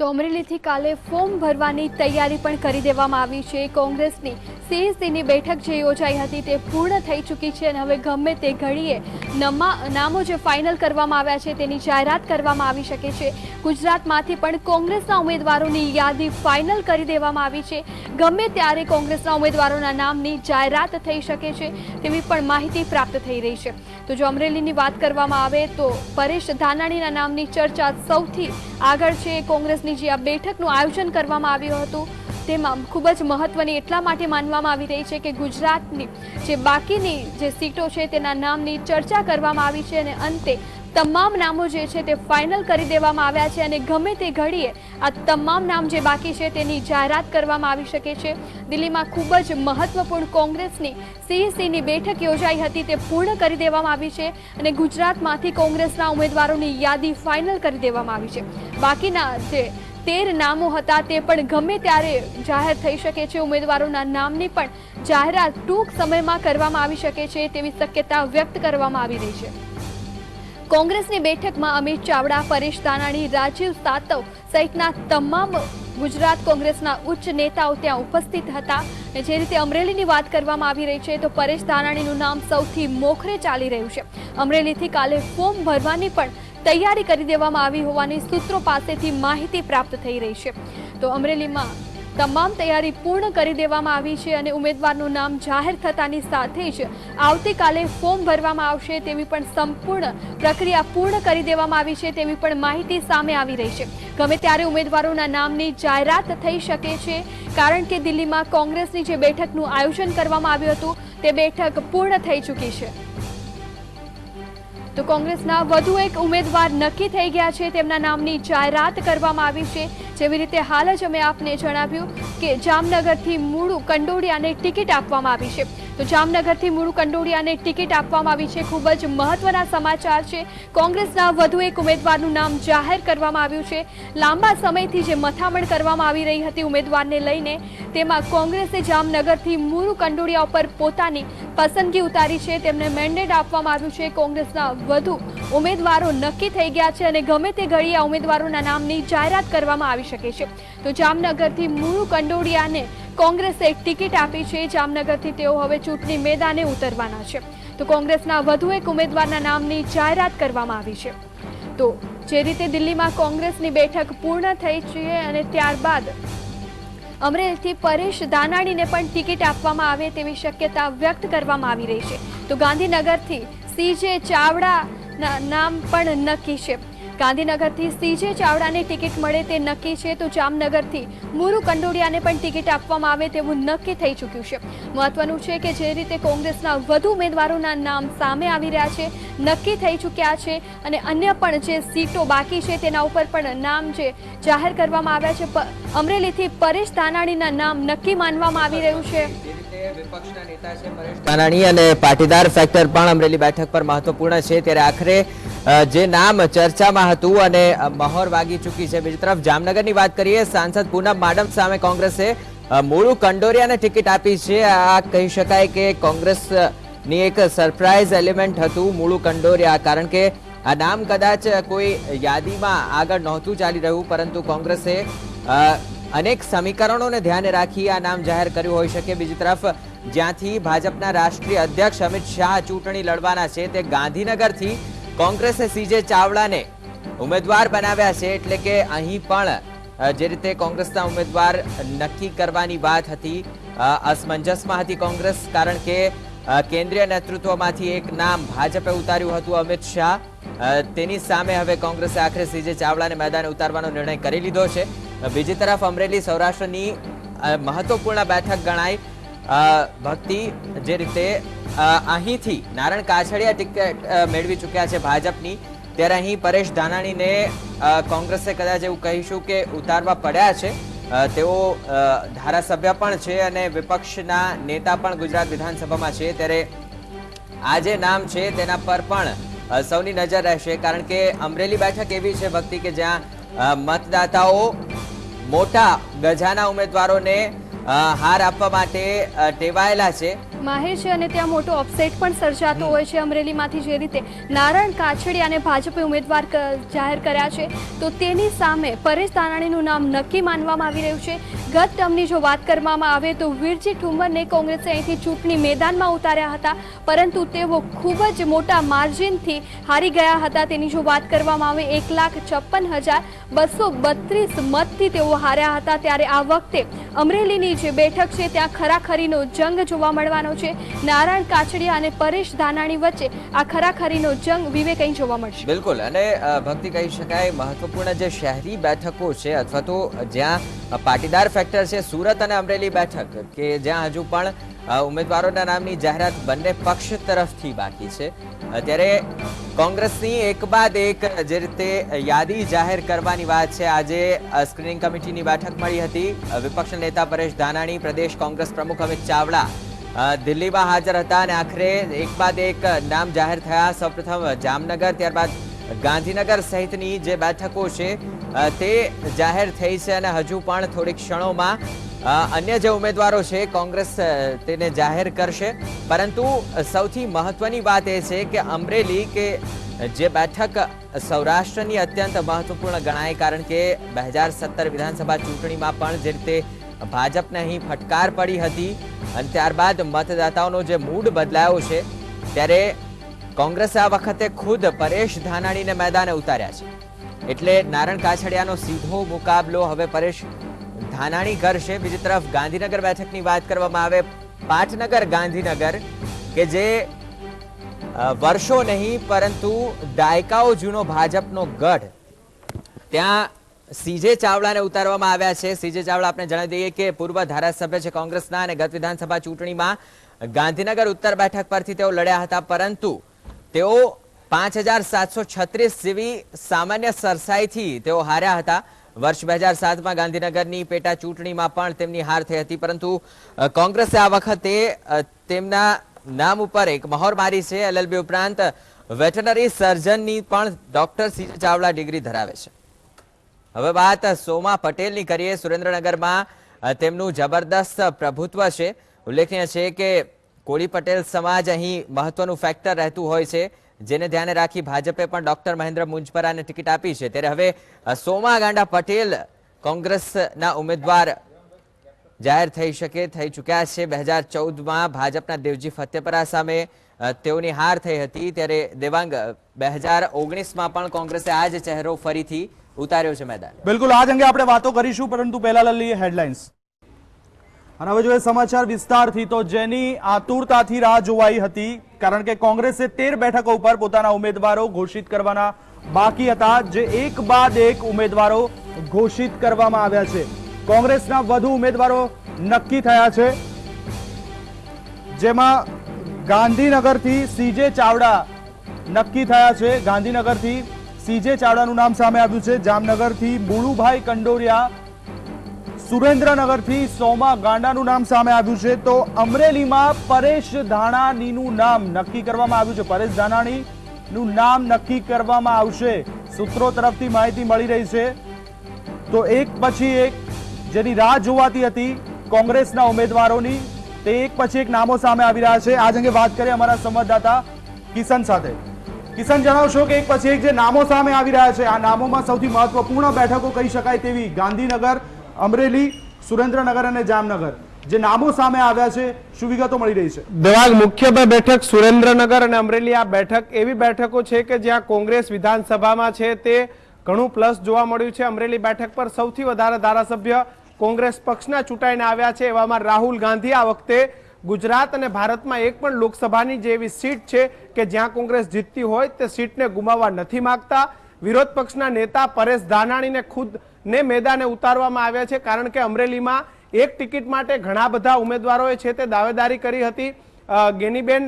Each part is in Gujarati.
તો અમરેલીથી કાલે ફોર્મ ભરવાની તૈયારી પણ કરી દેવામાં આવી છે. કોંગ્રેસની સીએસસીની બેઠક જે યોજાઈ હતી તે પૂર્ણ થઈ ચૂકી છે અને હવે ગમે તે ઘડીએ નમા, નામો જે ફાઇનલ કરવામાં આવ્યા છે તેની જાહેરાત કરવામાં આવી શકે છે. ગુજરાતમાંથી પણ કોંગ્રેસના ઉમેદવારોની યાદી ફાઇનલ કરી દેવામાં આવી છે. ગમે ત્યારે કોંગ્રેસના ઉમેદવારોના નામની જાહેરાત થઈ શકે છે તેવી પણ માહિતી પ્રાપ્ત થઈ રહી છે. તો જો અમરેલીની વાત કરવામાં આવે તો પરેશ ધાનાણીના નામની ચર્ચા સૌથી આગળ છે. કોંગ્રેસની જે આ બેઠકનું આયોજન કરવામાં આવ્યું હતું, તેમાં ખૂબ જ મહત્વની એટલા માટે માનવામાં આવી રહી છે કે ગુજરાતની જે બાકીની જે સીટો છે તેના નામની ચર્ચા કરવામાં આવી છે અને અંતે તમામ નામો જે છે તે ફાઇનલ કરી દેવામાં આવ્યા છે અને ગમે તે ઘડીએ આ તમામ નામ જે બાકી છે તેની જાહેરાત કરવામાં આવી શકે છે. દિલ્હીમાં ખૂબ જ મહત્વપૂર્ણ કોંગ્રેસની સીઈસીની બેઠક યોજાઈ હતી તે પૂર્ણ કરી દેવામાં આવી છે અને ગુજરાતમાંથી કોંગ્રેસના ઉમેદવારોની યાદી ફાઇનલ કરી દેવામાં આવી છે. બાકીના જે તેર નામો હતા તે પણ ગમે ત્યારે જાહેર થઈ શકે છે. ઉમેદવારોના નામની પણ જાહેરાત ટૂંક સમયમાં કરવામાં આવી શકે છે તેવી શક્યતા વ્યક્ત કરવામાં આવી રહી છે. કોંગ્રેસની બેઠકમાં અમિત ચાવડા, પરેશ દાનાણી રાજીવ સાતવ સહિતના તમામ ગુજરાત કોંગ્રેસના ઉચ્ચ નેતાઓ ત્યાં ઉપસ્થિત હતા. જે રીતે અમરેલીની વાત કરવામાં આવી રહી છે, તો પરેશ દાનાણીનું નામ સૌથી મોખરે ચાલી રહ્યું છે. અમરેલીથી કાલે ફોર્મ ભરવાની પણ તૈયારી કરી દેવામાં આવી હોવાની સૂત્રો પાસેથી માહિતી પ્રાપ્ત થઈ રહી છે. તો અમરેલીમાં તમામ તૈયારી પૂર્ણ કરી દેવામાં આવી છે અને ઉમેદવારનું નામ જાહેર થતાની સાથે જ આવતીકાલે ફોર્મ ભરવામાં આવશે તેવી પણ સંપૂર્ણ પ્રક્રિયા પૂર્ણ કરી દેવામાં આવી છે તેવી પણ માહિતી સામે આવી રહી છે. ગમે ત્યારે ઉમેદવારોના નામની જાહેરાત થઈ શકે છે, કારણ કે દિલ્હીમાં કોંગ્રેસની જે બેઠકનું આયોજન કરવામાં આવ્યું હતું, તે બેઠક પૂર્ણ થઈ ચૂકી છે. તો કોંગ્રેસના વધુ એક ઉમેદવાર નક્કી થઈ ગયા છે, તેમના નામની જાહેરાત કરવામાં આવી છે. જેવી રીતે હાલ જ અમે આપને જણાવ્યું કે જામનગરથી મૂળું કંડોડિયાને ટિકિટ આપવામાં આવી છે. તો જામનગરથી મૂળું કંડોડિયાને ટિકિટ આપવામાં આવી છે. ખૂબ જ મહત્વના સમાચાર છે. કોંગ્રેસના વધુ એક ઉમેદવારનું નામ જાહેર કરવામાં આવ્યું છે. લાંબા સમયથી જે મથામણ કરવામાં આવી રહી હતી ઉમેદવારને લઈને, તેમાં કોંગ્રેસે જામનગરથી મૂળું કંડોડિયા ઉપર પોતાની પસંદગી ઉતારી છે, તેમને મેન્ડેટ આપવામાં આવ્યું છે. કોંગ્રેસના વધુ ઉમેદવારો નક્કી થઈ ગયા છે અને ગમે તે ઘડીએ આ ઉમેદવારોના નામની જાહેરાત કરવામાં આવી શકે છે. તો જામનગરથી મૂળુ કંડોડિયાને કોંગ્રેસે એક ટિકિટ આપી છે. જામનગરથી તેઓ હવે ચૂંટણી મેદાને ઉતરવાના છે. તો કોંગ્રેસના વધુ એક ઉમેદવારના નામની જાહેરાત કરવામાં આવી છે. તો જે રીતે દિલ્હીમાં કોંગ્રેસની બેઠક પૂર્ણ થઈ છે અને ત્યારબાદ અમરેલીથી પરેશ દાનાણીને પણ ટિકિટ આપવામાં આવે તેવી શક્યતા વ્યક્ત કરવામાં આવી રહી છે. તો ગાંધીનગરથી સીજે ચાવડાના નામ પણ નક્કી છે. ગાંધીનગરથી સીજે ચાવડાને ટિકિટ મળે તે નક્કી છે, તો જામનગરથી મુરુ કંડોડિયાને પણ ટિકિટ આપવામાં આવે તેવું નક્કી થઈ ચૂક્યું છે. મહત્વનું છે કે જે રીતે કોંગ્રેસના વધુ ઉમેદવારોના નામ સામે આવી રહ્યા છે, નક્કી થઈ ચૂક્યા છે અને અન્ય પણ જે સીટો બાકી છે તેના ઉપર પણ નામ જે જાહેર કરવામાં આવ્યા છે અમરેલીથી પરેશ ધાનાણીના નામ નક્કી માનવામાં આવી રહ્યું છે. કાનાણી અને પાટીદાર ફેક્ટર પણ અમરેલી બેઠક પર મહત્વપૂર્ણ છે. ત્યારે આખરે જે નામ ચર્ચામાં હતું અને મહોર વાગી ચૂકી છે. બીજી તરફ જામનગરની વાત કરીએ, સાંસદ પૂનમ માડમ સામે કોંગ્રેસે મૂળું કંડોરિયાને ટિકિટ આપી છે. આ કહી શકાય કે કોંગ્રેસની એક સરપ્રાઇઝ એલિમેન્ટ હતું મૂળુ કંડોરિયા, કારણ કે આ નામ કદાચ કોઈ યાદીમાં આગળ નહોતું ચાલી રહ્યું, પરંતુ કોંગ્રેસે અનેક સમીકરણોને ધ્યાને રાખી આ નામ જાહેર કર્યું હોઈ શકે. બીજી તરફ, જ્યાંથી ભાજપના રાષ્ટ્રીય અધ્યક્ષ અમિત શાહ ચૂંટણી લડવાના છે, તે ગાંધીનગરથી કોંગ્રેસે સીજે ચાવડાને ઉમેદવાર બનાવ્યા છે. એટલે કે અહીં પણ જે રીતે કોંગ્રેસના ઉમેદવાર નક્કી કરવાની વાત હતી અસમંજસમાં હતી કોંગ્રેસ, કારણ કે કેન્દ્રીય નેતૃત્વમાંથી એક નામ ભાજપે ઉતાર્યું હતું અમિત શાહ. તેની સામે હવે કોંગ્રેસે આખરે સીજે ચાવડાને મેદાને ઉતારવાનો નિર્ણય કરી લીધો છે. બીજી તરફ અમરેલી સૌરાષ્ટ્રની મહત્વપૂર્ણ બેઠક ગણાય. ભક્તિ જે રીતે અહીંથી નારણ કાછડિયા ટિકિટ મેળવી ચૂક્યા છે ભાજપની. ત્યારે અહીં પરેશ ધાનાણીને કોંગ્રેસે કદાચ એવું કહીશું કે ઉતારવા પડ્યા છે. તેઓ ધારાસભ્ય પણ છે અને વિપક્ષના નેતા પણ ગુજરાત વિધાનસભામાં છે. ત્યારે આ જે નામ છે તેના પર પણ સૌની નજર રહેશે. કારણ કે અમરેલી બેઠક એવી છે ભક્તિ કે જ્યાં મતદાતાઓ મોટા ગજાના ઉમેદવારોને હાર આપવા માટે ટેવાયેલા છે. માહિર છે અને ત્યાં મોટો અપસેટ પણ સર્જાતો હોય છે અમરેલીમાંથી જે રીતે નારાયણ કાછડિયાને ભાજપે ઉમેદવાર જાહેર કર્યા છે, તો તેની સામે પરેશ ધાનાણીનું નામ નક્કી માનવામાં આવી રહ્યું છે. ગત ટર્મની જો વાત કરવામાં આવે તો વીરજી ઠુમરને કોંગ્રેસે અહીંથી ચૂંટણી મેદાનમાં ઉતાર્યા હતા, પરંતુ તેઓ ખૂબ જ મોટા માર્જિનથી હારી ગયા હતા. તેની જો વાત કરવામાં આવે, એક લાખ છપ્પન હજાર બસો બત્રીસ મતથી તેઓ હાર્યા હતા. ત્યારે આ વખતે અમરેલીની જે બેઠક છે, ત્યાં ખરાખરીનો જંગ જોવા મળવાનો છે. નારાયણ કાછડિયા અને પરેશ ધાનાણી વચ્ચે આ ખરાખરીનો જંગ વિવેક અહીં જોવા મળશે. બિલકુલ, અને ભક્તિ કહી શકાય, મહત્વપૂર્ણ જે શહેરી બેઠકો છે, અથવા તો જ્યાં પાટીદાર ફેક્ટર છે, સુરત અને અમરેલી બેઠક, કે જ્યાં હજુ પણ ઉમેદવારોના નામની જાહેરાત બંને પક્ષ તરફથી બાકી છે. અત્યારે ત્યારે કોંગ્રેસની એક બાદ એક જે રીતે યાદી જાહેર કરવાની વાત છે. આજે સ્ક્રીનિંગ કમિટીની બેઠક મળી હતી. વિપક્ષ નેતા પરેશ ધાનાણી, પ્રદેશ કોંગ્રેસ પ્રમુખ અમિત ચાવડા દિલ્હીમાં હાજર હતા અને આખરે એક બાદ એક નામ જાહેર થયા. સૌપ્રથમ જામનગર, ત્યારબાદ ગાંધીનગર સહિતની જે બેઠકો છે તે જાહેર થઈ છે અને હજુ પણ થોડીક ક્ષણોમાં અન્ય જે ઉમેદવારો છે, કોંગ્રેસ તેને જાહેર કરશે. પરંતુ સૌથી મહત્વની વાત એ છે કે અમરેલી કે જે બેઠક સૌરાષ્ટ્રની અત્યંત મહત્વપૂર્ણ ગણાય, કારણ કે બે વિધાનસભા ચૂંટણીમાં પણ જે રીતે ભાજપને અહીં ફટકાર પડી હતી અને ત્યારબાદ મતદાતાઓનો જે મૂડ બદલાયો છે, ત્યારે કોંગ્રેસે આ વખતે ખુદ પરેશ ધાનાણીને મેદાને ઉતાર્યા છે. એટલે નારણ કાછડિયાનો સીધો મુકાબલો હવે પરેશ ધાનાણી કરશે બીજી તરફ ગાંધીનગર બેઠકની વાત કરવામાં આવે, પાટનગર ગાંધીનગર, કે જે વર્ષો નહીં પરંતુ દાયકાઓ જૂનો ભાજપનો ગઢ, ત્યાં સીજે ચાવડાને ઉતારવામાં આવ્યા છે. સીજે ચાવડા આપણે જણાવી દઈએ કે પૂર્વ ધારાસભ્ય છે કોંગ્રેસના અને ગત વિધાનસભા ચૂંટણીમાં ગાંધીનગર ઉત્તર બેઠક પરથી તેઓ લડ્યા હતા, પરંતુ તેઓ પાંચ હજાર સાતસો છત્રીસ જેવી સામાન્ય સરસાઈથી તેઓ હાર્યા હતા. વર્ષ બે હજાર સાતમાં ગાંધીનગરની પેટા ચૂંટણીમાં પણ તેમની હાર થઈ હતી, પરંતુ કોંગ્રેસે આ વખતે તેમના નામ ઉપર એક મહોર મારી છે. એલએલબી ઉપરાંત, વેટરનરી સર્જનની પણ ડોક્ટર સી ચાવડા ડિગ્રી ધરાવે છે. હવે વાત સોમા પટેલની કરીએ. સુરેન્દ્રનગરમાં તેમનું જબરદસ્ત પ્રભુત્વ છે. ઉલ્લેખનીય છે કે કોળી પટેલ સમાજ અહીં મહત્વનું ફેક્ટર રહેતું હોય છે, જેને ધ્યાને રાખી ભાજપે પણ ડોક્ટર મહેન્દ્ર મુંજપરાને ટિકિટ આપી છે. ત્યારે હવે સોમા ગાંડા પટેલ કોંગ્રેસના ઉમેદવાર જાહેર થઈ શકે, થઈ ચૂક્યા છે. બે હજાર ચૌદમાં ભાજપના દેવજી ફતેપરા સામે તેઓની હાર થઈ હતી ત્યારે દેવાંગ બે હજાર ઓગણીસમાં પણ કોંગ્રેસે આ જ ચહેરો ફરીથી ઉતાર્યો છે મેદાન. બિલકુલ, આજ અંગે આપણે વાતો કરીશું, પરંતુ પહેલા લઈ લઈએ હેડલાઇન્સ. અને હવે જોઈએ સમાચાર વિસ્તારથી. તો જેની આતુરતાથી રાહ જોવાઈ હતી, કારણ કે કોંગ્રેસે તેર બેઠકો ઉપર પોતાના ઉમેદવારો ઘોષિત કરવાના બાકી હતા, જે એક બાદ એક ઉમેદવારો ઘોષિત કરવામાં આવ્યા છે. કોંગ્રેસના વધુ ઉમેદવારો નક્કી થયા છે. જેમાં ગાંધીનગરથી સીજે ચાવડા નક્કી થયા છે. ગાંધીનગરથી સીજે ચાવડાનું નામ સામે આવ્યું છે. જામનગરથી બુળુભાઈ કંડોરિયા, સુરેન્દ્રનગરથી સોમા ગાંડાનું નામ સામે આવ્યું છે. તો અમરેલીમાં પરેશ ધાણાનીનું નામ નક્કી કરવામાં આવ્યું છે. પરેશ ધાનાણીનું નામ નક્કી કરવામાં આવશે. સૂત્રો તરફથી માહિતી મળી રહી છે. તો એક પછી એક જેની રાહ જોવાતી હતી કોંગ્રેસના ઉમેદવારોની તે એક પછી એક નામો સામે આવી રહ્યા છે. આજ અંગે વાત કરીએ અમારા સંવાદદાતા કિશન સાથે. કિશન, જણાવશો કે એક પછી એક જે નામો સામે આવી રહ્યા છે, આ નામોમાં સૌથી મહત્વપૂર્ણ બેઠકો કહી શકાય તેવી ગાંધીનગર, અમરેલી, સુરેન્દ્રનગર અને જામનગર. જે નામો સામે આવ્યા છે, શું વિગતો મળી રહી છે? દેવાંગ મુખ્ય બે બેઠક સુરેન્દ્રનગર અને અમરેલી. આ બેઠક એવી બેઠકો છે કે જ્યાં કોંગ્રેસ વિધાનસભામાં છે તે ઘણું પ્લસ જોવા મળ્યું છે. અમરેલી બેઠક પર સૌથી વધારે ધારાસભ્ય કોંગ્રેસ પક્ષના ચૂંટાઈને આવ્યા છે એવામાં રાહુલ ગાંધી આ વખતે ગુજરાત અને ભારતમાં એક પણ લોકસભાની જે એવી સીટ છે કે જ્યાં કોંગ્રેસ જીતતી હોય તે સીટને ગુમાવવા નથી માંગતા. વિરોધ પક્ષના નેતા પરેશ ધાનાણીને ખુદને મેદાને ઉતારવામાં આવ્યા છે કારણ કે અમરેલીમાં એક ટિકિટ માટે ઘણા બધા ઉમેદવારોએ છે તે દાવેદારી કરી હતી. ગેનીબેન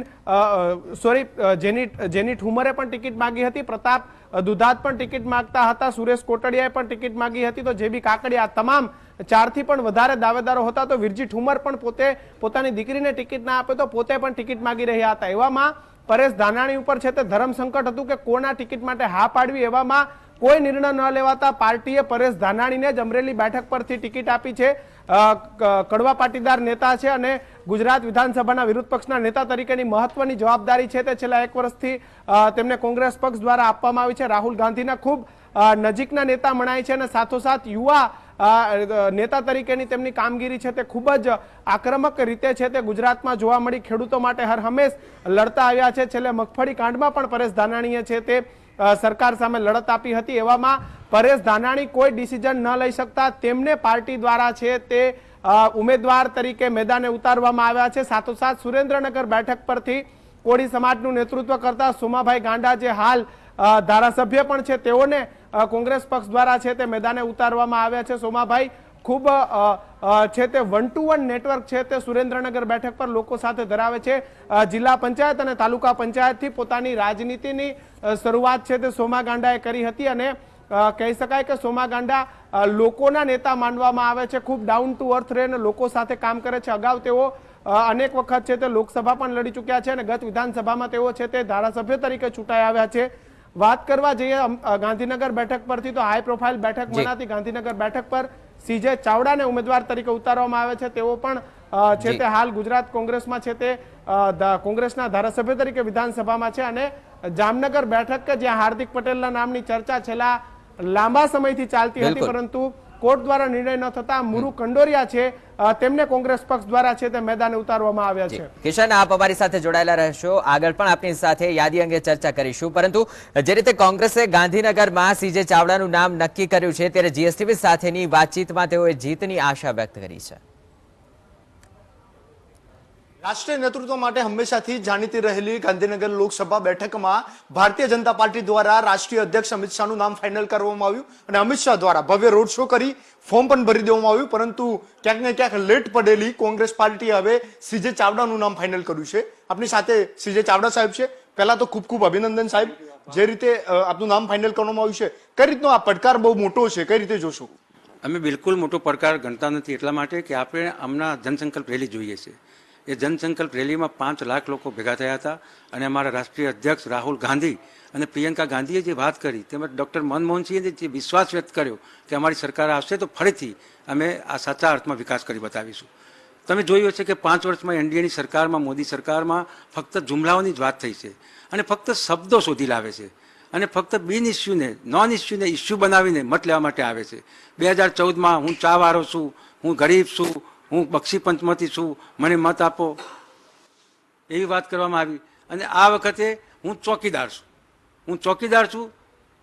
સોરી જેની જેની ઠુમરે પણ ટિકિટ માંગી હતી. પ્રતાપ દુધાત પણ ટિકિટ માંગતા હતા. સુરેશ કોટડિયાએ પણ ટિકિટ માંગી હતી. તો જે બી કાકડિયા તમામ ચારથી પણ વધારે દાવેદારો હતા તો વિરજી ઠુમર પણ પોતે પોતાની દીકરીને ટિકિટ ના આપે તો પોતે પણ ટિકિટ માંગી રહ્યા હતા. એવામાં પરેશ ધાનાણી ઉપર છે તે ધર્મ સંકટ હતું કે કોના ટિકિટ માટે હા પાડવી એવામાં કોઈ નિર્ણય ન લેવાતા પાર્ટીએ પરેશ ધાનાણીને જ અમરેલી બેઠક પરથી ટિકિટ આપી છે. કડવા પાટીદાર નેતા છે અને ગુજરાત વિધાનસભાના વિરોધ પક્ષના નેતા તરીકેની મહત્વની જવાબદારી છે તે છેલ્લા એક વર્ષથી તેમને કોંગ્રેસ પક્ષ દ્વારા આપવામાં આવી છે. રાહુલ ગાંધીના ખૂબ નજીકના નેતા મનાય છે અને સાથોસાથ યુવા નેતા તરીકેની તેમની કામગીરી છે તે ખૂબ જ આક્રમક રીતે છે તે ગુજરાતમાં જોવા મળી. ખેડૂતો માટે હર હંમેશ લડતા આવ્યા છે. છેલ્લે મગફળી કાંડમાં પણ પરેશ ધાનાણીએ છે તે સરકાર સામે લડત આપી હતી. એવામાં પરેશ ધાનાણી કોઈ ડિસિઝન ન લઈ શકતા. તેમને પાર્ટી દ્વારા છે તે ઉમેદવાર તરીકે મેદાને ઉતારવામાં આવ્યા છે. સાથોસાથ સુરેન્દ્રનગર બેઠક પરથી કોળી સમાજનું નેતૃત્વ કરતા સોમાભાઈ ગાંડા જે હાલ ધારાસભ્ય પણ છે તેઓને કોંગ્રેસ પક્ષ દ્વારા છે તે મેદાને ઉતારવામાં આવ્યા છે. સોમાભાઈ, ખૂબ છે તે વન ટુ વન નેટવર્ક છે તે સુરેન્દ્રનગર બેઠક પર લોકો સાથે ધરાવે છે. જિલ્લા પંચાયત અને તાલુકા પંચાયતથી પોતાની રાજનીતિની શરૂઆત છે તે સોમા ગાંડાએ કરી હતી અને કહી શકાય કે સોમા ગાંડા લોકોના નેતા માનવામાં આવે છે. ખૂબ ડાઉન ટુ અર્થ રહીને લોકો સાથે કામ કરે છે. અગાઉ તેઓ અનેક વખત છે તે લોકસભા પણ લડી ચૂક્યા છે અને ગત વિધાનસભામાં તેઓ છે તે ધારાસભ્ય તરીકે ચૂંટાઈ આવ્યા છે. વાત કરવા જઈએ ગાંધીનગર બેઠક પરથી તો હાઈ પ્રોફાઇલ બેઠક. મનાતી ગાંધીનગર બેઠક પર સીજે ચાવડાને ઉમેદવાર તરીકે ઉતારવામાં આવે છે. તેઓ પણ છે તે હાલ ગુજરાત કોંગ્રેસમાં છે તે કોંગ્રેસના ધારાસભ્ય તરીકે વિધાનસભામાં છે અને જામનગર બેઠક કે જ્યાં હાર્દિક પટેલના નામની ચર્ચા છેલ્લા લાંબા સમયથી ચાલતી હતી પરંતુ કોર્ટ દ્વારા નિર્ણય ન થતા મુરુ કંડોરિયા છે તેમને કોંગ્રેસ પક્ષ દ્વારા છે તે મેદાને ઉતારવામાં આવ્યા છે. કિશન આપ અમારી સાથે જોડાયેલા રહેશો. આગળ પણ આપની સાથે યાદી અંગે ચર્ચા કરીશું. પરંતુ જે રીતે કોંગ્રેસે ગાંધીનગરમાં સીજે ચાવડાનું નામ નક્કી કર્યું છે ત્યારે જીએસટીવી સાથેની વાતચીતમાં તેઓએ જીતની આશા વ્યક્ત કરી છે. રાષ્ટ્રીય નેતૃત્વ માટે હંમેશાથી જાણીતી રહેલી ગાંધીનગર લોકસભા બેઠકમાં ભારતીય જનતા પાર્ટી દ્વારા રાષ્ટ્રીય અધ્યક્ષ અમિત શાહનું નામ ફાઇનલ કરવામાં આવ્યું અને અમિત શાહ દ્વારા ભવ્ય રોડ શો કરી ફોર્મ પણ ભરી દેવામાં આવ્યું, પરંતુ ક્યાંક ને ક્યાંક લેટ પડેલી કોંગ્રેસ પાર્ટીએ હવે સીજે ચાવડાનું નામ ફાઇનલ કર્યું છે. આપની સાથે સીજે ચાવડા સાહેબ છે. પહેલા તો ખૂબ ખૂબ અભિનંદન સાહેબ. જે રીતે આપનું નામ ફાઇનલ કરવામાં આવ્યું છે, કઈ રીતનો આ પડકાર બહુ મોટો છે, કઈ રીતે જોશો? અમે બિલકુલ મોટો પડકાર ગણતા નથી એટલા માટે કે આપણે હમણાં જનસંકલ્પ રેલી જોઈએ છે. એ જનસંકલ્પ રેલીમાં પાંચ લાખ લોકો ભેગા થયા હતા અને અમારા રાષ્ટ્રીય અધ્યક્ષ રાહુલ ગાંધી અને પ્રિયંકા ગાંધીએ જે વાત કરી તેમજ ડૉક્ટર મનમોહનસિંહે જે વિશ્વાસ વ્યક્ત કર્યો કે અમારી સરકાર આવશે તો ફરીથી અમે આ સાચા અર્થમાં વિકાસ કરી બતાવીશું. તમે જોયું હશે કે પાંચ વર્ષમાં એનડીએની સરકારમાં, મોદી સરકારમાં ફક્ત જુમલાઓની જ વાત થઈ છે અને ફક્ત શબ્દો શોધી લાવે છે અને ફક્ત બિન ઇસ્યુને, નોન ઇસ્યુને ઇસ્યુ બનાવીને મત લેવા માટે આવે છે. બે હજાર ચૌદમાં હું ચા વાળો છું, હું ગરીબ છું હું બક્ષી પંચમાંથી છું, મને મત આપો. એવી વાત કરવામાં આવી. અને આ વખતે હું ચોકીદાર છું. હું ચોકીદાર છું.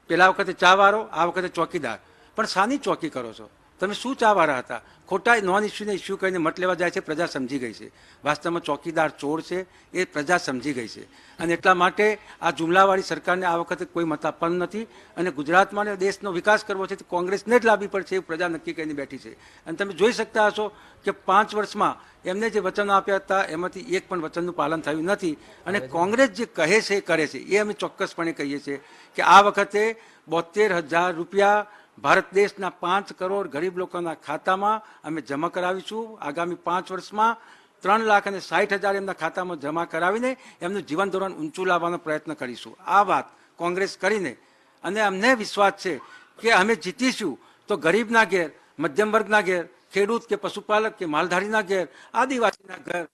પેલા વખતે ચા વાળો આ વખતે ચોકીદાર. પણ શાની ચોકી કરો છો? તમે શું ચાવાળા હતા? ખોટા નોન ઇસ્યુને ઇસ્યુ કરીને મત લેવા જાય છે, પ્રજા સમજી ગઈ છે. વાસ્તવમાં ચોકીદાર ચોર છે, એ પ્રજા સમજી ગઈ છે. અને એટલા માટે આ જુમલાવાળી સરકારને આ વખતે કોઈ મત આપવાનું નથી અને ગુજરાતમાં દેશનો વિકાસ કરવો છે તો કોંગ્રેસને જ લાવવી પડશે એવું પ્રજા નક્કી કરીને બેઠી છે. અને તમે જોઈ શકતા હશો કે પાંચ વર્ષમાં એમને જે વચનો આપ્યા હતા, એમાંથી એક પણ વચનનું પાલન થયું નથી. અને કોંગ્રેસ જે કહે છે, એ કરે છે. એ અમે ચોક્કસપણે કહીએ છીએ કે આ વખતે બોતેર હજાર રૂપિયા ભારત દેશના પાંચ કરોડ ગરીબ લોકોના ખાતામાં અમે જમા કરાવીશું. આગામી પાંચ વર્ષમાં ત્રણ લાખ અને સાઠ હજાર એમના ખાતામાં જમા કરાવીને એમનું જીવન ધોરણ ઊંચું લાવવાનો પ્રયત્ન કરીશું. આ વાત કોંગ્રેસ કરીને અને અમને વિશ્વાસ છે કે અમે જીતીશું તો ગરીબના ઘેર, મધ્યમ વર્ગના ઘેર, ખેડૂત કે પશુપાલક કે માલધારીના ઘેર, આદિવાસીના ઘર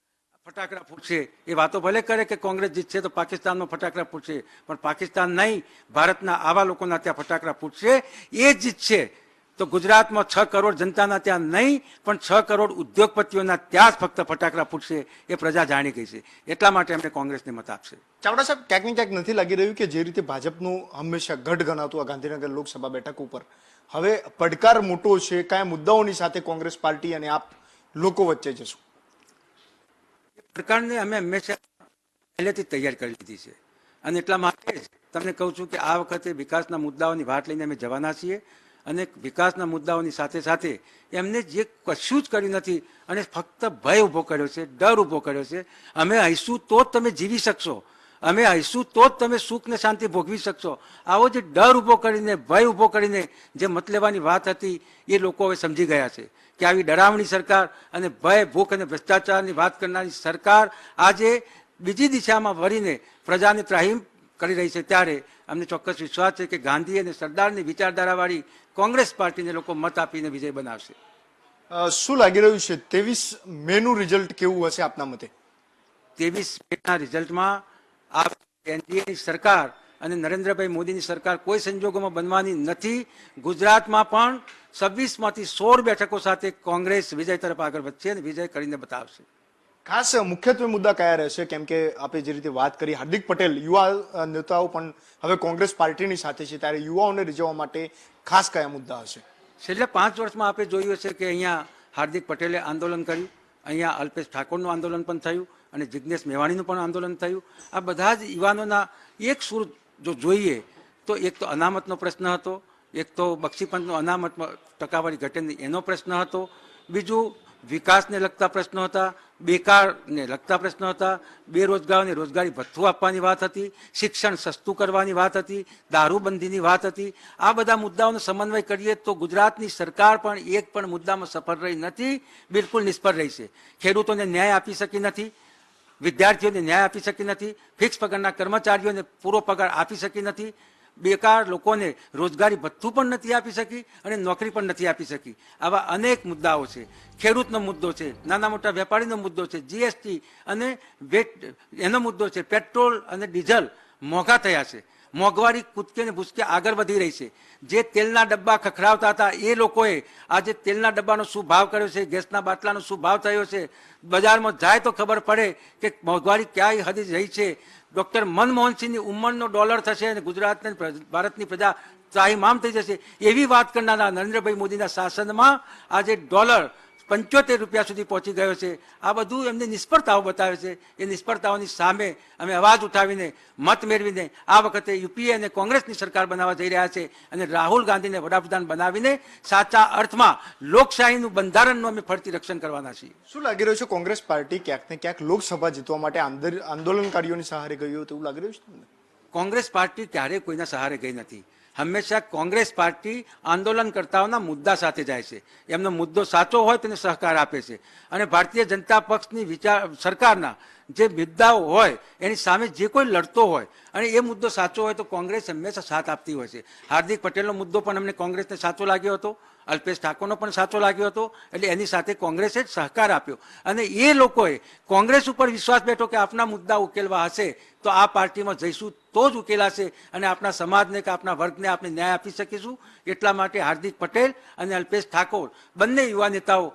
ફટાકડા ફૂટશે. એ વાતો ભલે કરે કે કોંગ્રેસ જીતશે તો પાકિસ્તાનમાં ફટાકડા ફૂટશે. પણ પાકિસ્તાન નહીં, ભારતના આવા લોકોના ત્યાં ફટાકડા ફૂટશે. એ જીતશે. તો ગુજરાતમાં છ કરોડ જનતાના ત્યાં નહીં, પણ છ કરોડ ઉદ્યોગપતિઓના ત્યાં જ ફક્ત ફટાકડા ફૂટશે. એ પ્રજા જાણી ગઈ છે. એટલા માટે એમને કોંગ્રેસને મત આપશે. ચાવડા સાહેબ, ક્યાંક ક્યાંક નથી લાગી રહ્યું કે જે રીતે ભાજપનું હંમેશા ગઢ ગણાતું આ ગાંધીનગર લોકસભા બેઠક ઉપર. હવે પડકાર મોટો છે કયા મુદ્દાઓની સાથે કોંગ્રેસ પાર્ટી અને આપ લોકો વચ્ચે જશું. સરકારને અમે હંમેશા પહેલેથી તૈયાર કરી લીધી છે. અને એટલા માટે જ તમને કહું છું કે આ વખતે વિકાસના મુદ્દાઓની વાત લઈને અમે જવાના છીએ અને વિકાસના મુદ્દાઓની સાથે સાથે એમને જે કશું જ કર્યું નથી અને ફક્ત ભય ઊભો કર્યો છે, ડર ઊભો કર્યો છે. અમે હઈશું તો જ તમે જીવી શકશો. અમે હઈશું તો જ તમે સુખ ને શાંતિ ભોગવી શકશો. આવો જે ડર ઊભો કરીને, ભય ઊભો કરીને જે મત લેવાની વાત હતી એ લોકો હવે સમજી ગયા છે. કે આવી ડરાવણી સરકાર અને ભય ભૂખ અને ભ્રષ્ટાચારની વાત કરનારી સરકાર આજે બીજી દિશામાં વળીને પ્રજાને ત્રાહીમ કરી રહી છે. ત્યારે અમને ચોક્કસ વિશ્વાસ છે કે ગાંધી અને સરદારની વિચારધારાવાળી કોંગ્રેસ પાર્ટીને લોકો મત આપીને વિજય બનાવશે. શું લાગી રહ્યું છે? ત્રેવીસ મેનું રિઝલ્ટ કેવું હશે આપના મતે? ત્રેવીસ ના રિઝલ્ટમાં આ એનડીએની સરકાર અને નરેન્દ્રભાઈ મોદીની સરકાર કોઈ સંજોગોમાં બનવાની નથી. ગુજરાતમાં પણ છવ્વીસમાંથી સોળ બેઠકો સાથે કોંગ્રેસ વિજય તરફ આગળ વધશે અને વિજય કરીને બતાવશે. ખાસ મુખ્યત્વે મુદ્દા કયા રહેશે? કેમ કે આપણે જે રીતે વાત કરી હાર્દિક પટેલ યુવા નેતાઓ પણ હવે કોંગ્રેસ પાર્ટીની સાથે છે ત્યારે યુવાઓને રીઝવવા માટે ખાસ કયા મુદ્દા હશે? છેલ્લા પાંચ વર્ષમાં આપણે જોયું છે કે અહીંયા હાર્દિક પટેલે આંદોલન કર્યું અહીંયા અલ્પેશ ઠાકોરનું આંદોલન પણ થયું અને જિજ્ઞેશ મેવાણીનું પણ આંદોલન થયું. આ બધા જ યુવાનોના એક સુર જો જોઈએ તો એક તો અનામતનો પ્રશ્ન હતો એક તો બક્ષીપંચનો અનામત ટકાવારી ઘટે એનો પ્રશ્ન હતો. બીજું, વિકાસને લગતા પ્રશ્નો હતા. બેકારને લગતા પ્રશ્નો હતા. બેરોજગારોને રોજગારી ભથ્થું આપવાની વાત હતી. શિક્ષણ સસ્તું કરવાની વાત હતી. દારૂબંધીની વાત હતી. આ બધા મુદ્દાઓનો સમન્વય કરીએ તો ગુજરાતની સરકાર પણ એક પણ મુદ્દામાં સફળ રહી નથી. બિલકુલ નિષ્ફળ રહી છે. ખેડૂતોને ન્યાય આપી શકી નથી. વિદ્યાર્થીઓને ન્યાય આપી શકી નથી. ફિક્સ પગારના કર્મચારીઓને પૂરો પગાર આપી શકી નથી. બેકાર લોકોને રોજગારી ભથ્થું પણ નથી આપી શકી અને નોકરી પણ નથી આપી શકી. આવા અનેક મુદ્દાઓ છે. ખેડૂતનો મુદ્દો છે, નાના મોટા વેપારીનો મુદ્દો છે જીએસટી અને વેટ, એનો મુદ્દો છે, પેટ્રોલ અને ડીઝલ મોંઘા થયા છે. મોંઘવારી કૂદકે ને ભૂસકે આગળ વધી રહી છે. જે તેલના ડબ્બા ખખડાવતા હતા, એ લોકોએ આજે તેલના ડબ્બાનો શું ભાવ કર્યો છે, ગેસના બાટલાનો શું ભાવ થયો છે, બજારમાં જાય તો ખબર પડે કે મોંઘવારી ક્યાંય હદ રહી છે. ડોક્ટર મનમોહનસિંહની ઉંમરનો ડોલર થશે અને ગુજરાતની ભારતની પ્રજા ત્રાહિમામ થઈ જશે. એવી વાત કરનારા નરેન્દ્રભાઈ મોદીના શાસનમાં આજે ડોલર પંચોતેર રૂપિયા સુધી પહોંચી ગયો છે. આ બધું એમની નિષ્ફળતાઓ બતાવે છે. એ નિષ્ફળતાઓની સામે અમે અવાજ ઉઠાવીને મત મેળવીને આ વખતે યુપીએ અને કોંગ્રેસની સરકાર બનાવવા જઈ રહ્યા છે અને રાહુલ ગાંધીને વડાપ્રધાન બનાવીને સાચા અર્થમાં લોકશાહીનું બંધારણનું અમે ફરતી રક્ષણ કરવાના છીએ. શું લાગી રહ્યું છે કોંગ્રેસ પાર્ટી ક્યાંક ને ક્યાંક લોકસભા જીતવા માટે આંદોલનકારીઓની સહારે ગયું તેવું લાગી રહ્યું છે કોંગ્રેસ પાર્ટી ક્યારેય કોઈના સહારે ગઈ નથી. હંમેશા કોંગ્રેસ પાર્ટી આંદોલનકર્તાઓના મુદ્દા સાથે જાય છે. એમનો મુદ્દો સાચો હોય તેને સહકાર આપે છે. અને ભારતીય જનતા પક્ષની વિચાર, સરકારના જે મુદ્દાઓ હોય, એની સામે જે કોઈ લડતો હોય, અને એ મુદ્દો સાચો હોય તો કોંગ્રેસ હંમેશા સાથ આપતી હોય છે. હાર્દિક પટેલનો મુદ્દો પણ અમને કોંગ્રેસને સાચો લાગ્યો હતો. અલ્પેશ ઠાકોરનો પણ સાચો લાગ્યો હતો, એટલે એની સાથે કોંગ્રેસે જ સહકાર આપ્યો. અને એ લોકોએ કોંગ્રેસ ઉપર વિશ્વાસ બેઠો કે આપના મુદ્દા ઉકેલવા હશે, તો આ પાર્ટીમાં જઈશું તો જ ઉકેલાશે અને આપણા સમાજને કે આપણા વર્ગને આપણે ન્યાય આપી શકીશું. એટલા માટે હાર્દિક પટેલ અને અલ્પેશ ઠાકોર બંને યુવા નેતાઓ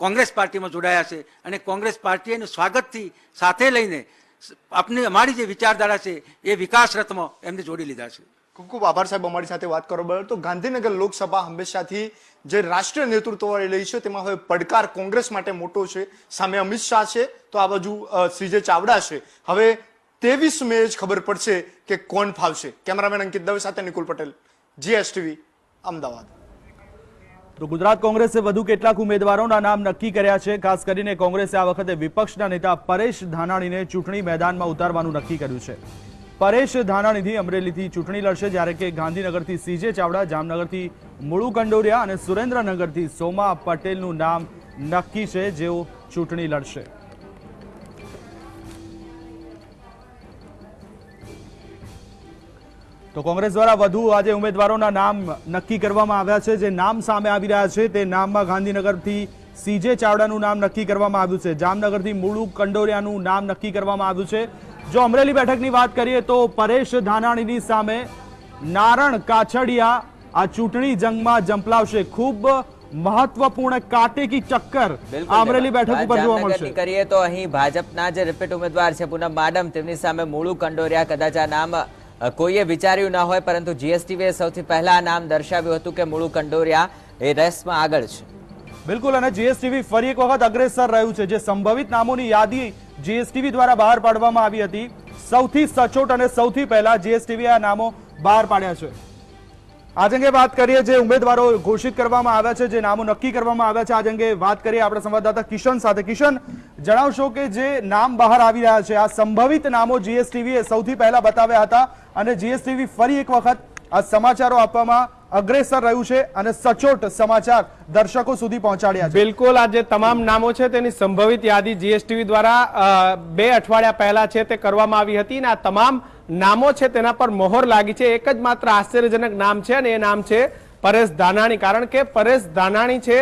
કોંગ્રેસ પાર્ટીમાં જોડાયા છે. અને કોંગ્રેસ પાર્ટીએ એનું સ્વાગતથી સાથે લઈને આપની અમારી જે વિચારધારા છે એ વિકાસ રથમાં એમને જોડી લીધા છે. ખૂબ ખૂબ આભાર સાહેબ અમારી સાથે વાત કરો બરાબર તો ગાંધીનગર લોકસભા હંમેશાથી જે રાષ્ટ્રીય નેતૃત્વ લઈ છે, તેમાં હવે પડકાર કોંગ્રેસ માટે મોટો છે. સામે અમિત શાહ છે, તો આ બાજુ સીજે ચાવડા છે. હવે ત્રેવીસ મે જ ખબર પડશે કે કોણ ફાવશે. કેમેરામેન અંકિત દવે સાથે નિકુલ પટેલ, જીએસટીવી, અમદાવાદ. તો ગુજરાત કોંગ્રેસે વધુ કેટલાક ઉમેદવારોના નામ નક્કી કર્યા છે. ખાસ કરીને કોંગ્રેસે આ વખતે વિપક્ષના નેતા પરેશ ધાનાણીને ચૂંટણી મેદાનમાં ઉતારવાનું નક્કી કર્યું છે. પરેશ ધાનાણીથી અમરેલીથી ચૂંટણી લડશે જ્યારે કે ગાંધીનગરથી સીજે ચાવડા, જામનગરથી મુળુ કંડોરિયા અને સુરેન્દ્રનગરથી સોમા પટેલનું નામ નક્કી છે. જેઓ ચૂંટણી લડશે. તો કોંગ્રેસ દ્વારા વધુ આજે ઉમેદવારોના નામ નક્કી કરવામાં આવ્યા છે. જે નામ સામે આવી રહ્યા છે તે નામમાં ગાંધીનગરથી સીજે ચાવડાનું નામ નક્કી કરવામાં આવ્યું છે. જામનગરથી મુળુ કંડોરિયાનું નામ નક્કી કરવામાં આવ્યું છે. જો અમરેલી બેઠકની વાત કરીએ તો પરેશ ધાનાણીની સામે નારણ કાછડિયા આ ચૂંટણી જંગમાં જંપલાવશે ખૂબ મહત્વપૂર્ણ કાટેકી ચક્કર અમરેલી બેઠક ઉપર જોવા મળશે. કરીએ તો અહીં ભાજપના જે રિપીટ ઉમેદવાર છે પૂનમ માડમ. તેમની સામે મૂળું કંડોરિયા કદાચ આ નામ કોઈએ વિચાર્યું ન હોય, પરંતુ જીએસટીવીએ સૌથી પહેલા નામ દર્શાવ્યું હતું કે મૂળું કંડોરિયા એ રેસમાં આગળ છે. બિલકુલ, અને જીએસટીવી ફરી એક વખત અગ્રેસર રહ્યું છે, જે સંભવિત નામોની યાદી જીએસટીવી દ્વારા બહાર પાડવામાં આવી હતી. સૌથી સચોટ અને સૌથી પહેલા જીએસટીવી આ નામો બહાર પાડ્યા છે. આજ અંગે વાત કરીએ જે ઉમેદવારો ઘોષિત કરવામાં આવ્યા છે, જે નામો નક્કી કરવામાં આવ્યા છે, આજ અંગે વાત કરીએ આપણા સંવાદદાતા કિશન સાથે. કિશન, જણાવશો કે જે નામ બહાર આવી રહ્યા છે, આ સંભવિત નામો જીએસટીવીએ સૌથી પહેલા બતાવ્યા હતા અને જીએસટીવી ફરી એક વખત આ સમાચારો આપવામાં અગ્રેસર રહ્યું છે અને સચોટ સમાચાર દર્શકો સુધી પહોંચાડ્યા છે. બિલકુલ જે તમામ નામો છે, તેની સંભવિત યાદી જીએસટીવી દ્વારા બે અઠવાડિયા પહેલા છે તે કરવામાં આવી હતી અને આ તમામ નામો છે તેના પર મોહર લાગી છે. એક જ માત્ર આશ્ચર્યજનક નામ છે અને એ નામ છે પરેશ ધાનાણી. કારણ કે પરેશ ધાનાણી છે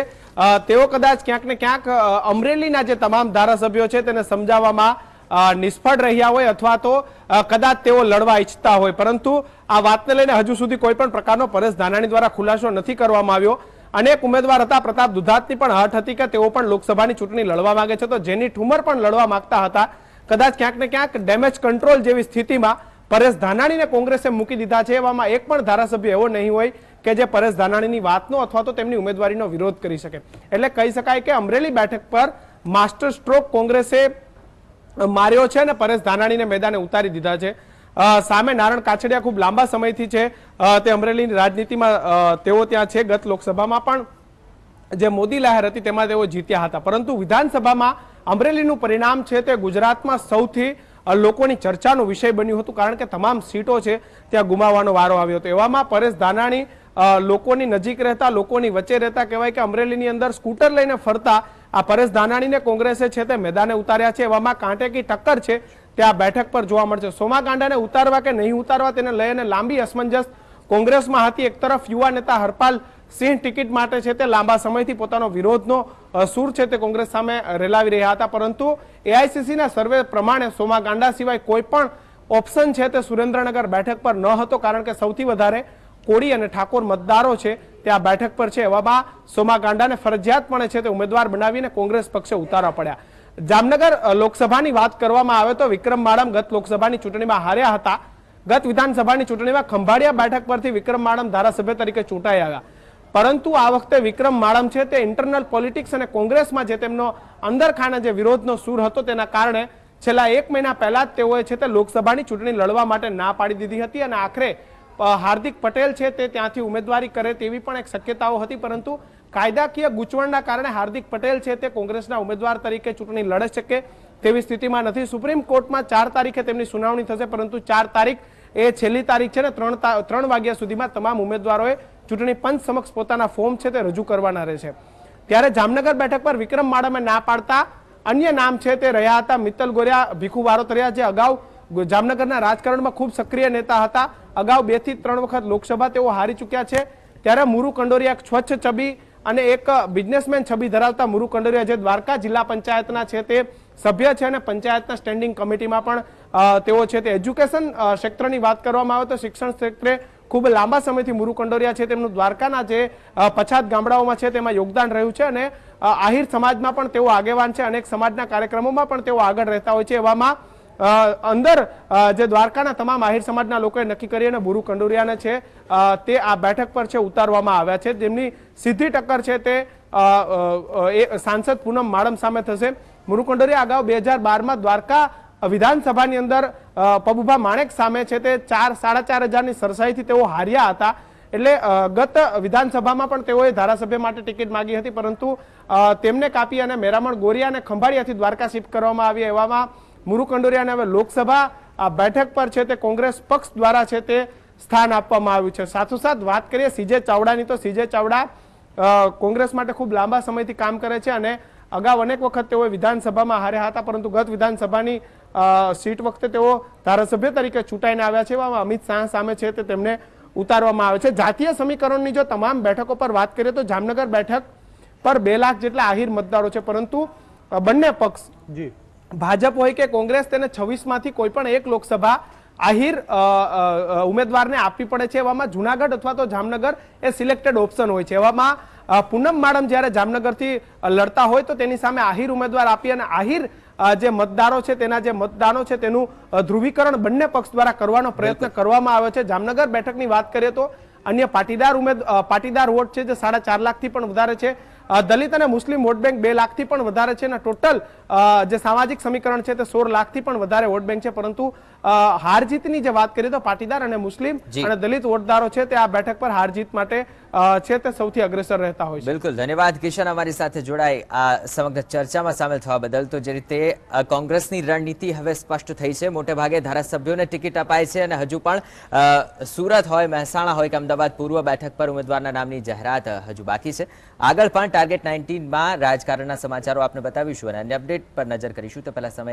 તેઓ કદાચ ક્યાંક ને ક્યાંક અમરેલીના જે તમામ ધારાસભ્યો છે તેને સમજાવવામાં નિષ્ફળ રહ્યા હોય અથવા તો કદાચ તેઓ લડવા ઈચ્છતા હોય. પરંતુ આ વાતને લઈને હજુ સુધી કોઈ પણ પ્રકારનો પરેશ ધાનાણી દ્વારા ખુલાસો નથી કરવામાં આવ્યો. અનેક ઉમેદવાર હતા. પ્રતાપ દુધાતની પણ હટ હતી કે તેઓ પણ લોકસભાની ચૂંટણી લડવા માંગે છે. તો જેની ઠુમર પણ લડવા માંગતા હતા, કદાચ ક્યાંક ને ક્યાંક ડેમેજ કંટ્રોલ જેવી સ્થિતિમાં પરેશ ધાનાણીને કોંગ્રેસે મૂકી દીધા છે એવામાં એક પણ ધારાસભ્ય એવો નહીં હોય કે જે પરેશ ધાનાણીની વાતનો અથવા તો તેમની ઉમેદવારીનો વિરોધ કરી શકે. એટલે કહી શકાય કે અમરેલી બેઠક પર માસ્ટર સ્ટ્રોક કોંગ્રેસે માર્યો છે અને પરેશ ધાનાણીને મેદાને ઉતારી દીધા છે. સામે નારણ કાછડિયા ખૂબ લાંબા સમયથી છે. તે અમરેલીની રાજનીતિમાં તેઓ ત્યાં છે. ગત લોકસભામાં પણ જે મોદી લહેર હતી તેમાં તેઓ જીત્યા હતા. પરંતુ વિધાનસભામાં અમરેલીનું પરિણામ છે તે ગુજરાતમાં સૌથી લોકોની ચર્ચાનો વિષય બન્યું હતું કારણ કે તમામ સીટો છે ત્યાં ગુમાવવાનો વારો આવ્યો હતો. એવામાં પરેશ ધાનાણી લોકોની નજીક રહેતા, લોકોની વચ્ચે રહેતા કહેવાય કે અમરેલીની અંદર સ્કૂટર લઈને ફરતા આ પરેશ ધાનાણીને કોંગ્રેસે છે તે મેદાને ઉતાર્યા છે. એવામાં કાંટેકી ટક્કર છે. ત્યાં બેઠક પર જોવા મળશે. સોમા ગાંડાને ઉતારવા કે નહીં ઉતારવા તેને લઈને લાંબી અસમંજસ કોંગ્રેસમાં હતી. એક તરફ યુવા નેતા હરપાલ સિંહ ટિકિટ માટે છે તે લાંબા સમયથી પોતાનો વિરોધનો સૂર છે તે કોંગ્રેસ સામે રેલાવી રહ્યા હતા. પરંતુ એઆઈસીસીના સર્વે પ્રમાણે સોમા ગાંડા સિવાય કોઈ પણ ઓપ્શન છે તે સુરેન્દ્રનગર બેઠક પર ન હતો, કારણ કે સૌથી વધારે કોળી અને ઠાકોર મતદારો છે તે આ બેઠક પર છે. એવામાં સોમા ગાંડાને ફરજિયાતપણે છે તે ઉમેદવાર બનાવીને કોંગ્રેસ પક્ષે ઉતારવા પડ્યા. જામનગર લોકસભાની વાત કરવામાં આવે તો વિક્રમ માડમ ગત લોકસભાની ચૂંટણીમાં હાર્યા હતા. ગત વિધાનસભાની ચૂંટણીમાં ખંભાળિયા બેઠક પરથી વિક્રમ માડમ ધારાસભ્ય તરીકે ચૂંટાઈ આવ્યા. પરંતુ આ વખતે વિક્રમ માળમ છે તે ઇન્ટરનલ પોલિટિક્સ અને કોંગ્રેસમાં જે તેમનો અંદરખાને જે વિરોધનો સૂર હતો તેના કારણે છેલ્લા એક મહિના પહેલા જ તેઓએ છે તે લોકસભાની ચૂંટણી લડવા માટે ના પાડી દીધી હતી અને આખરે હાર્દિક પટેલ છે તે ત્યાંથી ઉમેદવારી કરે તેવી પણ એક શક્યતાઓ હતી, પરંતુ કાયદાકીય ગૂંચવણના કારણે હાર્દિક પટેલ છે તે કોંગ્રેસના ઉમેદવાર તરીકે ચૂંટણી લડી શકે તેવી સ્થિતિમાં નથી. સુપ્રીમ કોર્ટમાં ચાર તારીખે તેમની સુનાવણી થશે, પરંતુ ચાર તારીખ એ છેલ્લી તારીખ છે ને ત્રણ ત્રણ વાગ્યા સુધીમાં તમામ ઉમેદવારોએ ચૂંટણી પંચ સમક્ષ પોતાના ફોર્મ છે તે રજૂ કરવાના રહેશે. ત્યારે જામનગર બેઠક પર વિક્રમ માડમે ના પાડતા અન્ય નામ છે તે રહ્યા હતા. મિત્તલ ગોરિયા, ભીખુ વારોતરિયા જે અગાઉ જામનગરના રાજકારણમાં ખૂબ સક્રિય નેતા હતા. અગાઉ બેથી ત્રણ વખત લોકસભા તેઓ હારી ચૂક્યા છે. ત્યારે મુરુ કંડોરિયા સ્વચ્છ છબી અને એક બિઝનેસમેન છબી ધરાવતા મુરુ કંડોરિયા જે દ્વારકા જિલ્લા પંચાયતના છે તે સભ્ય છે અને પંચાયતના સ્ટેન્ડિંગ કમિટીમાં પણ તેઓ છે તે એજ્યુકેશન ક્ષેત્રની વાત કરવામાં આવે તો શિક્ષણ ક્ષેત્રે ખૂબ લાંબા સમયથી મુરુકંડોરિયા છે, તેમનું દ્વારકાના જે પછાત ગામડાઓમાં છે, તેમાં યોગદાન રહ્યું છે અને આહિર સમાજમાં પણ તેઓ આગેવાન છે, અનેક સમાજના કાર્યક્રમોમાં પણ તેઓ આગળ રહેતા હોય છે. એવામાં અંદર જે દ્વારકાના તમામ આહિર સમાજના લોકોએ નક્કી કરી અને બુરુ કંડોરિયાને છે તે આ બેઠક પર છે, ઉતારવામાં આવ્યા છે. જેમની સીધી ટક્કર છે તે એ સાંસદ પૂનમ માડમ સામે થશે. મુરુ કંડોરિયા અગાઉ બે હજાર બારમાં દ્વારકા વિધાનસભાની અંદર પબુભા માણેક સામે છે તે ચાર, સાડા ચાર હજારની સરસાઈથી તેઓ હાર્યા હતા. એટલે ગત વિધાનસભામાં પણ તેઓએ ધારાસભ્ય માટે ટિકિટ માંગી હતી, પરંતુ તેમને કાપી અને મેરામણ ગોરિયા અને ખંભાળિયાથી દ્વારકા શિફ્ટ કરવામાં આવી એવામાં મુરુ કંડોરિયાને હવે લોકસભા બેઠક પર છે તે કોંગ્રેસ પક્ષ દ્વારા છે તે સ્થાન આપવામાં આવ્યું છે. સાથોસાથ વાત કરીએ સીજે ચાવડાની, તો સીજે ચાવડા કોંગ્રેસ માટે ખૂબ લાંબા સમયથી કામ કરે છે અને અગાઉ અનેક વખત તેઓ વિધાનસભામાં હાર્યા હતા, પરંતુ ગત વિધાનસભાની સીટ વખતે તેઓ ધારાસભ્ય તરીકે ચૂંટાઈને આવ્યા છે એવામાં અમિત શાહ સામે છે તે તેમને ઉતારવામાં આવે છે. જાતીય સમીકરણની જો તમામ બેઠકો પર વાત કરીએ તો જામનગર બેઠક પર બે લાખ જેટલા આહિર મતદારો છે પરંતુ બંને પક્ષ જી. ભાજપ હોય કે કોંગ્રેસ તેને છવ્વીસમાંથી કોઈ પણ એક લોકસભા આહિર ઉમેદવારને આપવી પડે છે. એવામાં જુનાગઢ અથવા તો જામનગર એ સિલેક્ટેડ ઓપ્શન હોય છે. એવામાં પૂનમ માડમ જ્યારે જામનગરથી લડતા હોય તો તેની સામે આહિર ઉમેદવાર આપી અને આહિર જે મતદારો છે તેના જે મતદાનો છે તેનું ધ્રુવીકરણ બંને પક્ષ દ્વારા કરવાનો પ્રયત્ન કરવામાં આવ્યો છે. જામનગર બેઠકની વાત કરીએ તો અન્ય પાટીદાર ઉમેદ પાટીદાર વોટ છે જે સાડા ચાર લાખથી પણ વધારે છે. દલિત અને મુસ્લિમ વોટ બેંક બે લાખથી પણ વધારે છે અને ટોટલ જે સામાજિક સમીકરણ છે તે સોળ લાખથી પણ વધારે વોટ બેંક છે પરંતુ અ, હાર જીતની જે વાત કરીએ તો પાટીદાર અને મુસ્લિમ. અને દલિત વોટદારો છે તે આ બેઠક પર હાર જીત માટે છે તે સૌથી અગ્રેસર રહેતા હોય છે. બિલકુલ ધન્યવાદ. કિશન અમારી સાથે જોડાઈ આ સમગ્ર ચર્ચામાં સામેલ થવા બદલ. તો જે રીતે કોંગ્રેસની રણનીતિ હવે સ્પષ્ટ થઈ છે. મોટે ભાગે ધારાસભ્યોને ટિકિટ અપાય છે અને હજુ પણ સુરત હોય મહેસાણા હોય કે અમદાવાદ પૂર્વ બેઠક પર ઉમેદવારના નામની જાહેરાત હજુ બાકી છે. આગળ પણ ટાર્ગેટ નાઇન્ટીનમાં રાજકારણના સમાચારો આપને બતાવીશું અને અન્ય અપડેટ પર નજર કરીશું. તો પહેલા સમય